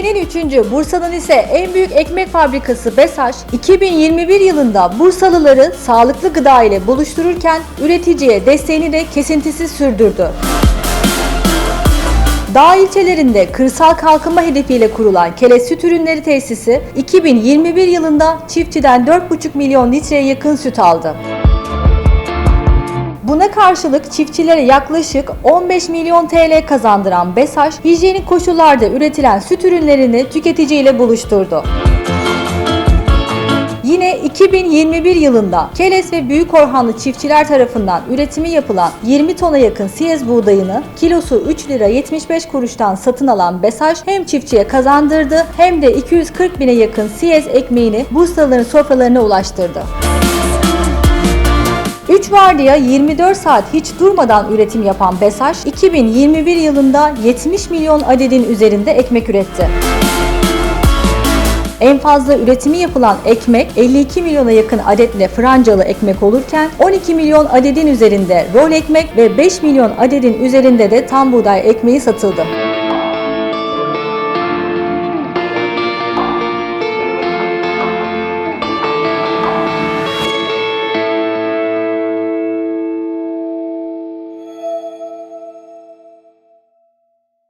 Türkiye'nin 3. Bursa'nın ise en büyük ekmek fabrikası BESAŞ, 2021 yılında Bursalıları sağlıklı gıda ile buluştururken üreticiye desteğini de kesintisiz sürdürdü. Dağ ilçelerinde kırsal kalkınma hedefiyle kurulan Kele Süt Ürünleri Tesisi 2021 yılında çiftçiden 4,5 milyon litreye yakın süt aldı. Buna karşılık çiftçilere yaklaşık 15 milyon TL kazandıran BESAŞ, hijyenik koşullarda üretilen süt ürünlerini tüketiciyle buluşturdu. Yine 2021 yılında Keles ve Büyükorhanlı çiftçiler tarafından üretimi yapılan 20 tona yakın siyez buğdayını kilosu 3 lira 75 kuruştan satın alan BESAŞ hem çiftçiye kazandırdı hem de 240 bine yakın siyez ekmeğini Bursalıların sofralarına ulaştırdı. 3 vardiya 24 saat hiç durmadan üretim yapan BESAŞ, 2021 yılında 70 milyon adedin üzerinde ekmek üretti. En fazla üretimi yapılan ekmek 52 milyona yakın adetle francalı ekmek olurken 12 milyon adedin üzerinde rol ekmek ve 5 milyon adedin üzerinde de tam buğday ekmeği satıldı.